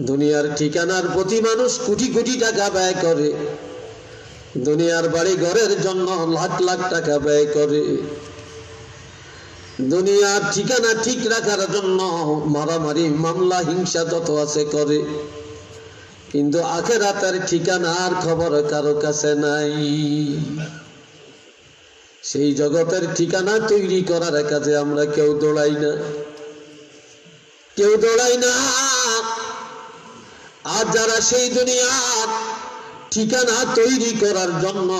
দুনিয়ার ঠিকানার প্রতি মানুষ কোটি কোটি টাকা ব্যয় করে। দুনিয়ার বাড়ি ঘরের জন্য লাখ লাখ টাকা ব্যয় করে। দুনিয়ার ঠিকানা ঠিক রাখার জন্য মারামারি, মামলা, হিংসা যত আছে করে। কিন্তু আখেরাতের ঠিকানার খবর কারও কাছে নাই। সেই জগতের ঠিকানা তৈরি করার কাজে আমরা কেউ দৌড়াই না। কেউ দৌড়াই না। আর যারা সেই দুনিয়ার ঠিকানা তৈরি করার জন্য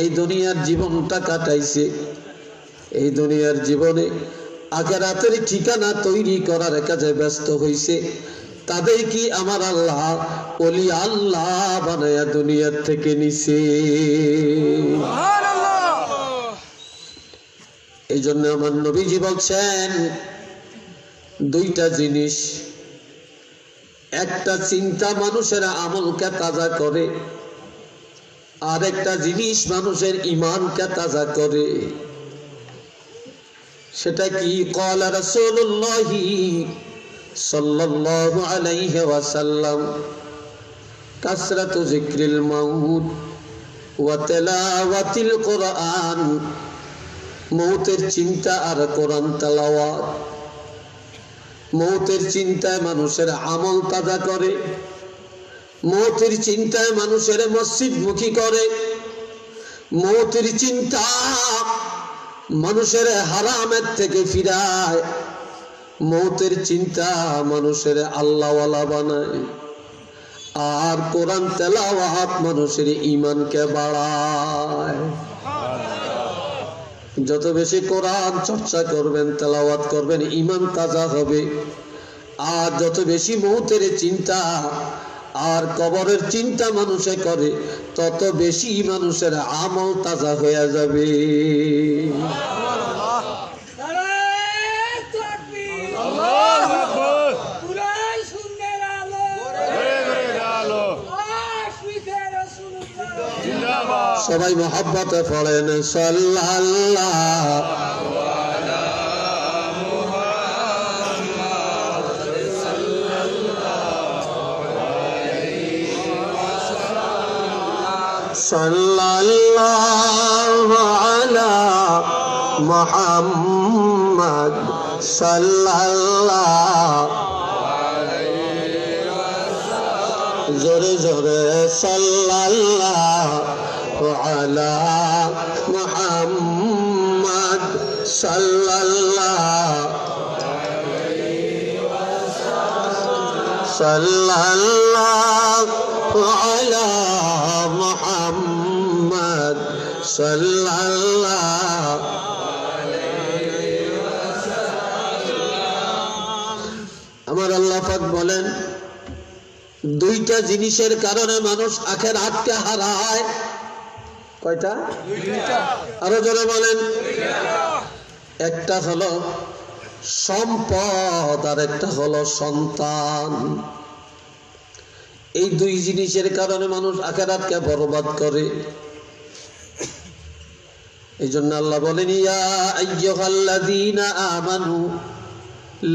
এই দুনিয়ার জীবনটা কাটাইছে, এই দুনিয়ার জীবনে আখেরাতের ঠিকানা তৈরি করার কাজে ব্যস্ত হইছে, তাদের কি আমার আল্লাহ অলি আল্লাহ বানায়া দুনিয়ার থেকে নিছে? এই জন্য আমার নবীজি বলছেন, দুইটা জিনিস একটা চিন্তা মানুষের আমলকে তাজা করে আর একটা জিনিস মানুষের ইমানকে তাজা করে। সেটা কি? কলা রসুল্লাহি সাল্লাল্লাহু আলাইহি ওয়াসাল্লাম, কাসরাতু যিকরিল মাউত ওয়া তিলাওয়াতিল কোরআন, মৌতের চিন্তা আর কোরআন তেলাওয়াত। মৌতের চিন্তায় মানুষের আমল তাজা করে। মৌতের চিন্তায় মানুষের মসজিদ মুখী করে। মৌতের চিন্তা মানুষের হারামের থেকে ফিরায়। মৌতের চিন্তা মানুষের আল্লাহওয়ালা বানায়। আর কোরআন তেলাওয়াত মানুষের ইমানকে বাড়ায়। যত বেশি কোরআন চর্চা করবেন, তেলাওয়াত করবেন ইমান তাজা হবে। আর যত বেশি মৌতের চিন্তা আর কবরের চিন্তা মানুষে করে, তত বেশি মানুষের আমল তাজা হয়ে যাবে নারায়ে তাকবীর কুরআন সুন্নাহর আলো আশিকে রাসূলুল্লাহ সবাই মোহাব্বতে পড়েন সাল্লাল্লাহ সাল্লাল্লাহু আলা মুহাম্মদ সাল্লাল্লাহু জোরে জোরে সাল্লাল্লাহু সাল্লাল্লাহু সাল্লাল্লাহু আলা মুহাম্মদ সাল্লাল্লাহু আমার আল্লাহ বলেন, দুইটা জিনিসের কারণে মানুষ আখের হাতকে হারায়। কয়টা? আরও জোরে বলেন। একটা হলো সম্পদ আর একটা হলো সন্তান। এই দুই জিনিসের কারণে মানুষ আখেরাতকে বরবাদ করে। এই জন্য আল্লাহ বলেন, ইয়া আমানু,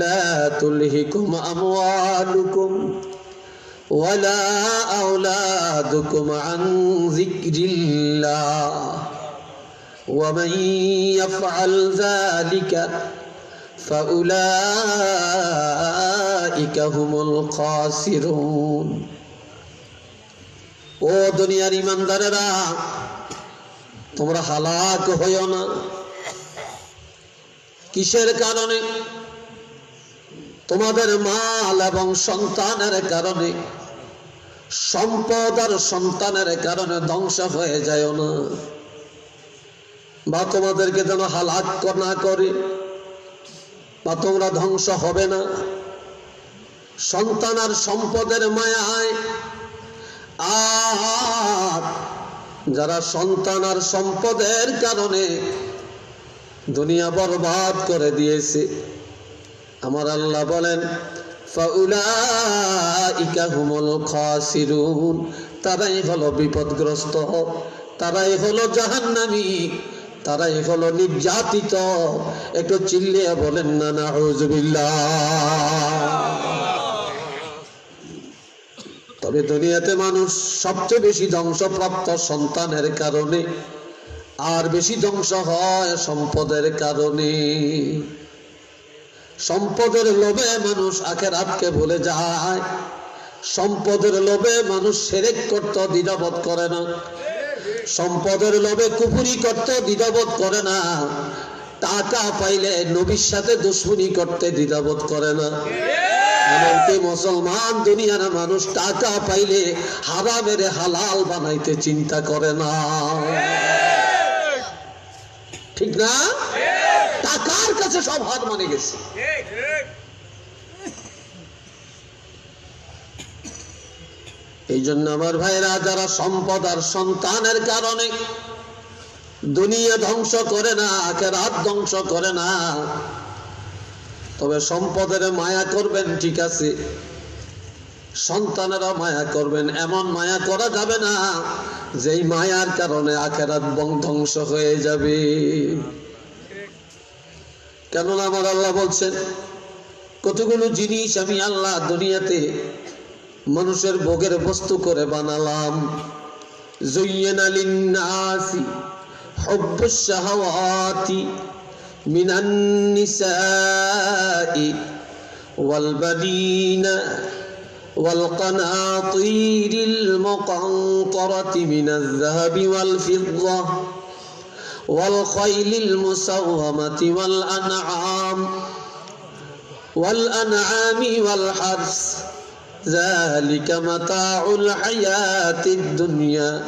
লা তুলহিকুম আমওয়ালুকুম ওয়ালা আওলাদুকুম আন যিকরিল্লাহ। ومن يفعل ذلك فأولئك هم الخاسرون ও দুনিয়ার ইমানদারেরা তোমরা হালাক হইও না কিসের কারণে তোমাদের মাল এবং সন্তানের কারণে সম্পদ আর সন্তানের কারণে ধ্বংস হয়ে যায় না বা তোমাদেরকে যেন হালাক না করে, বা তোমরা ধ্বংস হবে না। সন্তান আর সম্পদের মায়ায় আর যারা সন্তান আর সম্পদের কারণে দুনিয়া বরবাদ করে দিয়েছে, আমার আল্লাহ বলেন তারাই হলো বিপদগ্রস্ত, তারাই হলো জাহান্নামী। তারাই হলো নির্যাতিত। একটু চিল্লিয়ে বলেন না না তবে দুনিয়াতে মানুষ সবচেয়ে বেশি ধ্বংসপ্রাপ্ত সন্তানের কারণে, আর বেশি ধ্বংস হয় সম্পদের কারণে। সম্পদের লোভে মানুষ আখেরাতকে ভুলে যায়। সম্পদের লোভে মানুষ সেরেক করতে দ্বিধাবোধ করে না। সম্পদের লোভে কুপুরি করতে দ্বিধাবোধ করে না। টাকা পাইলে নবীর সাথে দুশ্মনী করতে দ্বিধাবোধ করে না। মুসলমান দুনিয়ার মানুষ টাকা পাইলে হারামের হালাল বানাইতে চিন্তা করে না। ঠিক না? টাকার কাছে সব হাত মানে গেছে। এই জন্য আমার ভাইরা, যারা সম্পদ আর সন্তানের কারণে দুনিয়া ধ্বংস করে না রাত ধ্বংস করে না, তবে সম্পদের মায়া করবেন, ঠিক আছে। সন্তানেরা মায়া করবেন, এমন মায়া করা যাবে না, যেই মায়ার কারণে আখেরাত ধ্বংস হয়ে যাবে। কেননা আমার আল্লাহ বলছেন, কতগুলো জিনিস আমি আল্লাহ দুনিয়াতে মানুষের ভোগের বস্তু করে বানালাম জুইয়েন লিন্নাসি حب الشهوات من النساء والبنين والقناطير المقنطرة من الذهب والفضة والخيل المسومة والأنعام والأنعام والحرث ذلك متاع الحياة الدنيا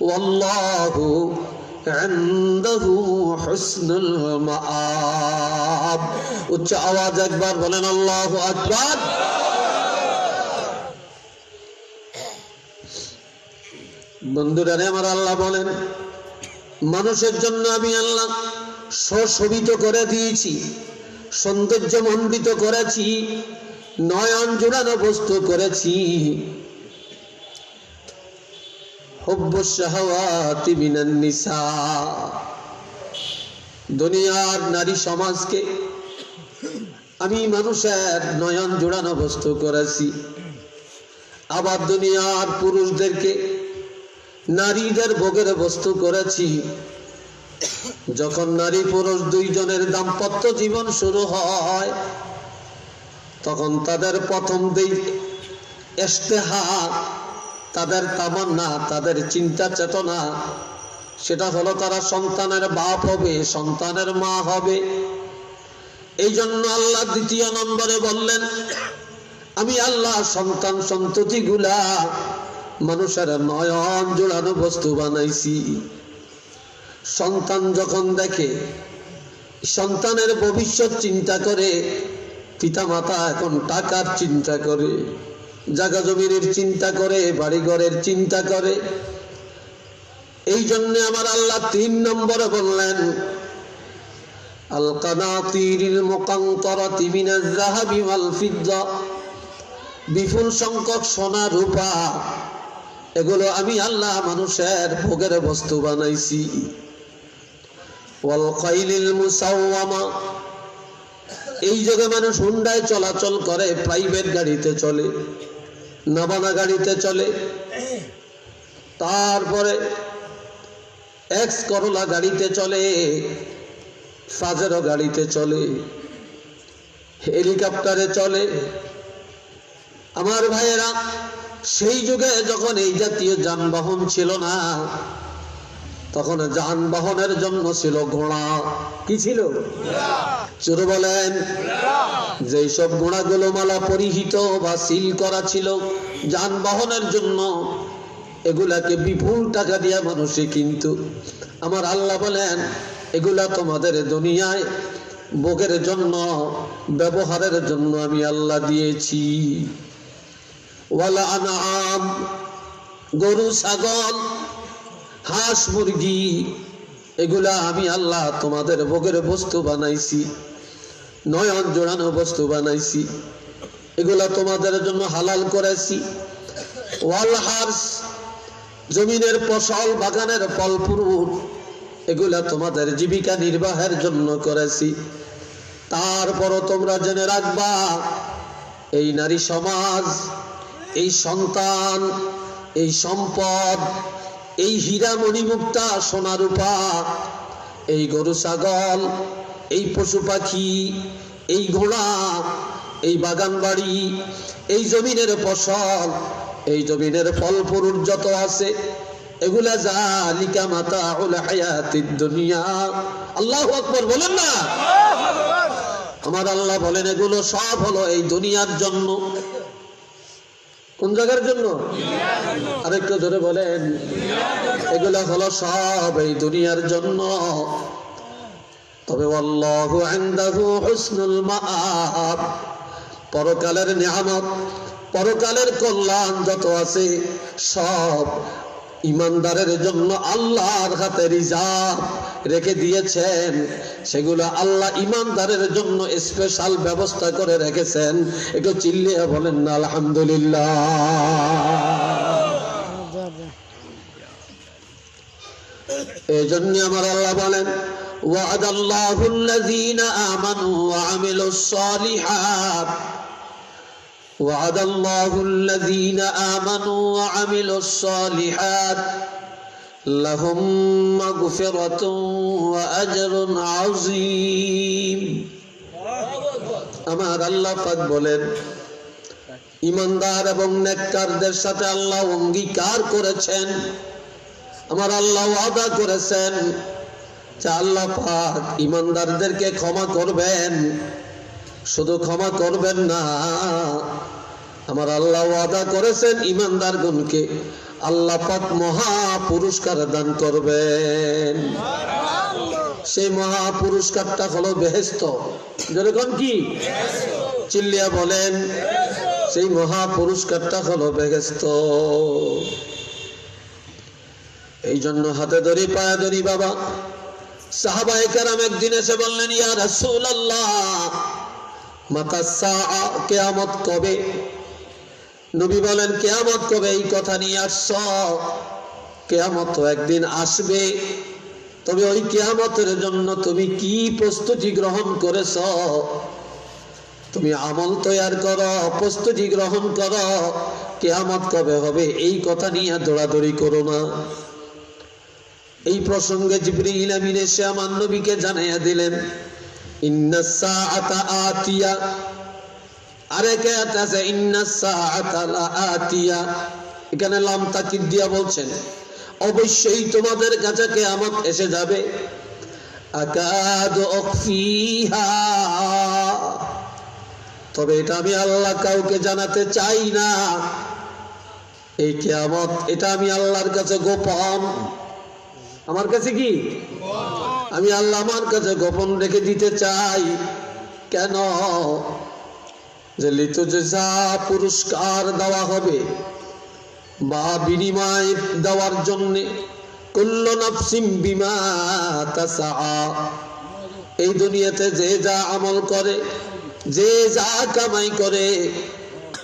والله عنده حسن المآب উচ্চ আওয়াজ একবার বলেন আল্লাহ আকবার বন্ধুরা রে আমার আল্লাহ বলেন মানুষের জন্য আমি আল্লাহ সুশোভিত করে দিয়েছি সৌন্দর্য মণ্ডিত করেছি নয়ন জোড়ানো বস্তু করেছি। দুনিয়ার নারী সমাজকে আমি মানুষের নয়ন জোড়ানো বস্তু করেছি। আবার দুনিয়ার পুরুষদেরকে নারীদের ভোগের বস্তু করেছি। যখন নারী পুরুষ দুইজনের দাম্পত্য জীবন শুরু হয় তখন তাদের প্রথম দিক ইস্তেহা তাদের তামান্না, তাদের চিন্তা চেতনা, সেটা হলো তারা সন্তানের বাপ হবে, সন্তানের মা হবে। এই জন্য আল্লাহ দ্বিতীয় নম্বরে বললেন, আমি আল্লাহ সন্তান সন্ততি গুলা মানুষের নয়ন জোড়ানো বস্তু বানাইছি। সন্তান যখন দেখে, সন্তানের ভবিষ্যৎ চিন্তা করে পিতামাতা এখন টাকার চিন্তা করে, জাগা জমিনের চিন্তা করে, বাড়িঘরের চিন্তা করে। এই জন্য আমার আল্লাহ তিন নম্বরে বললেন বিপুল সংখ্যক সোনা রূপা, এগুলো আমি আল্লাহ মানুষের ভোগের বস্তু বানাইছি। ওয়াল মুসাওয়ামা এই যুগে মানুষ হুন্ডায় চলাচল করে প্রাইভেট গাড়িতে চলে নাবানা গাড়িতে চলে। তারপরে এক্স করলা গাড়িতে চলে ফাজেরও গাড়িতে চলে হেলিকপ্টারে চলে। আমার ভাইয়েরা, সেই যুগে যখন এই জাতীয় যানবাহন ছিল না তখন যানবাহনের জন্য ছিল ঘোড়া। কি ছিল? চোর বলেন, যেই সব ঘোড়াগুলো মালা পরিহিত বা সিল করা ছিল যানবাহনের জন্য, এগুলাকে বিপুল টাকা দিয়া মানুষে কিন্তু। আমার আল্লাহ বলেন, এগুলা তোমাদের দুনিয়ায় ভোগের জন্য, ব্যবহারের জন্য আমি আল্লাহ দিয়েছি। ওয়ালা আনাম গরু, ছাগল হাঁস মুরগি, এগুলা আমি আল্লাহ তোমাদের ভোগের বস্তু বানাইছি, নয়ন জোড়ানো বস্তু বানাইছি, এগুলা তোমাদের জন্য হালাল করেছি। জমিনের ফসল, বাগানের ফল ফুল এগুলা তোমাদের জীবিকা নির্বাহের জন্য করেছি। তারপরও তোমরা জেনে রাখবা, এই নারী সমাজ, এই সন্তান, এই সম্পদ এই হীরা মণিমুক্তা সোনা রূপা এই গরু ছাগল এই পশু পাখি এই ঘোড়া এই বাগান বাড়ি এই জমিনের ফসল এই জমিনের ফল ফুরুর যত আছে এগুলা যা জালিকা মাতা হায়াতিদ দুনিয়া। আল্লাহু আকবার বলেন না? আমার আল্লাহ বলেন এগুলো সব হলো এই দুনিয়ার জন্য। কোন জায়গার জন্য? আরেকটু ধরে বলেন। এগুলা হলো সব এই দুনিয়ার জন্য। তবে পরকালের নিয়ামত, পরকালের কল্যাণ যত আছে সব ইমানদারের জন্য আল্লাহর হাতে রিজার্ভ রেখে দিয়েছেন সেগুলো আল্লাহ ইমানদারের জন্য স্পেশাল ব্যবস্থা করে রেখেছেন একটু চিল্লিয়ে বলেন না আলহামদুলিল্লাহ এই জন্য আমার আল্লাহ বলেন وعد الله الذين آمنوا وعملوا الصالحات وعد الله الذين آمنوا وعملوا الصالحات لهم مغفرة وأجر عظيم আমার আল্লাহ পাক বলেন ইমানদার এবং নেককারদের সাথে আল্লাহ অঙ্গীকার করেছেন আমার আল্লাহ ওয়াদা করেছেন যে আল্লাহ পাক ইমানদারদেরকে ক্ষমা করবেন শুধু ক্ষমা করবেন না। আমার আল্লাহ ওয়াদা করেছেন ইমানদার গুনকে আল্লাহ পাক মহা পুরস্কার দান করবেন। সেই মহা পুরস্কারটা হলো বেহেস্ত যেরকম কি? চিল্লিয়া বলেন, সেই মহা পুরস্কারটা হলো বেহেস্ত এই জন্য হাতে ধরি, পায়ে ধরি বাবা। সাহাবায়ে কেরাম একদিন এসে বললেন, ইয়া রাসূলুল্লাহ মাতা সাআ কিয়ামত কবে? নবী বলেন, কিয়ামত কবে? এই কথা নিয়ে আসছ। কিয়ামত একদিন আসবে। তবে ওই কিয়ামতের জন্য তুমি কি প্রস্তুতি গ্রহণ করেছ? তুমি আমল তৈয়ার করো, প্রস্তুতি গ্রহণ করো। কেয়ামত কবে হবে? এই কথা নিয়ে দৌড়াদৌড়ি করো না। এই প্রসঙ্গে জিবরিল আমিন এসে আমার নবীকে জানাইয়া দিলেন আতিয়া। আরেক আছে? লাআতিয়া এখানে লাম তাকিদ দিয়া বলছেন, অবশ্যই তোমাদের কাছে কিয়ামত এসে যাবে। আকাদ তবে এটা আমি আল্লাহ কাউকে জানাতে চাই না। এই কিয়ামত, এটা আমি আল্লাহর কাছে গোপন। আমার কাছে কি? আমি আল্লাহ আমার কাছে গোপন রেখে দিতে চাই। কেন? যে লিতু যে যা পুরস্কার দেওয়া হবে বা বিনিময় দেওয়ার জন্য কুল্ল নাফসিম বিমা তাসা এই দুনিয়াতে যে যা আমল করে, যে যা কামাই করে,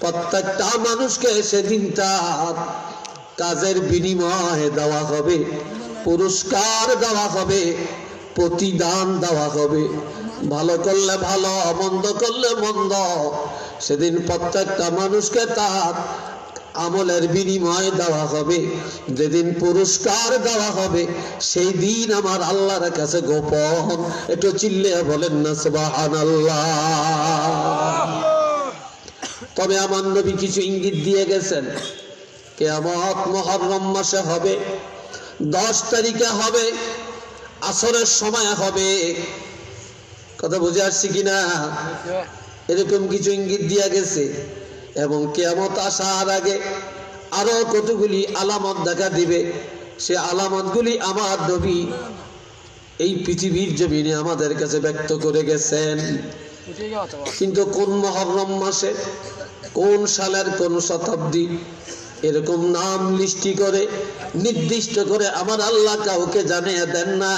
প্রত্যেকটা মানুষকে সেদিন তার কাজের বিনিময় দেওয়া হবে, পুরস্কার দেওয়া হবে। প্রতিদান দেওয়া হবে। ভালো করলে ভালো, মন্দ করলে মন্দ। সেদিন প্রত্যেকটা মানুষকে তার আমলের বিনিময় দেওয়া হবে। যেদিন পুরস্কার দেওয়া হবে, সেই দিন আমার আল্লাহর কাছে গোপন। একটু চিল্লে বলেন না সুবাহান তবে আমার নবী কিছু ইঙ্গিত দিয়ে গেছেন। কেয়ামত মহরম মাসে হবে, দশ তারিখে হবে আসরের সময় হবে। কথা বুঝে আসছি কিনা? এরকম কিছু ইঙ্গিত দিয়া গেছে। এবং কেয়ামত আসার আগে আরও কতগুলি আলামত দেখা দিবে। সে আলামতগুলি আমার নবী এই পৃথিবীর জমিনে আমাদের কাছে ব্যক্ত করে গেছেন। কিন্তু কোন মহরম মাসে, কোন সালের কোন শতাব্দী এরকম নাম লিস্টি করে, নির্দিষ্ট করে আমার আল্লাহ কাউকে জানিয়ে দেন না।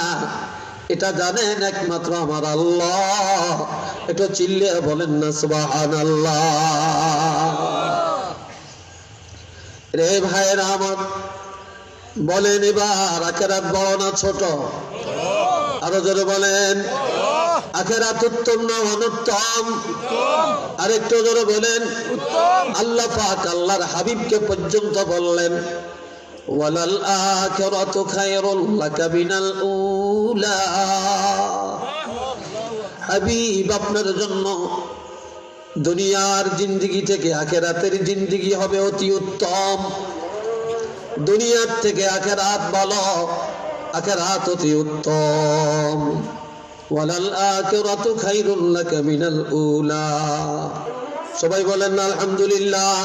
এটা জানেন একমাত্র আমার আল্লাহ। এটা চিল্লে বলেন না সুবাহান রে ভাইয়েরা আমার, বলেন এবার আকেরাত বড় না ছোট? আরও জোরে বলেন। আখেরাত উত্তম। না অনুত্তম আরেকটু জোরে বলেন। আল্লাহ পাক আল্লাহর হাবিবকে পর্যন্ত বললেন ওয়ালাল আখিরাতু খায়রুল লাকা মিনাল উলা। হাবিব আপনার জন্য দুনিয়ার জিন্দিগি থেকে আখেরাতের জিন্দিগি হবে অতি উত্তম। দুনিয়ার থেকে আখেরাত ভালো আখেরাত অতি উত্তম। ওয়ালাল আখিরাতু খায়রুল লাকা মিনাল উলা সবাই বলেন আলহামদুলিল্লাহ।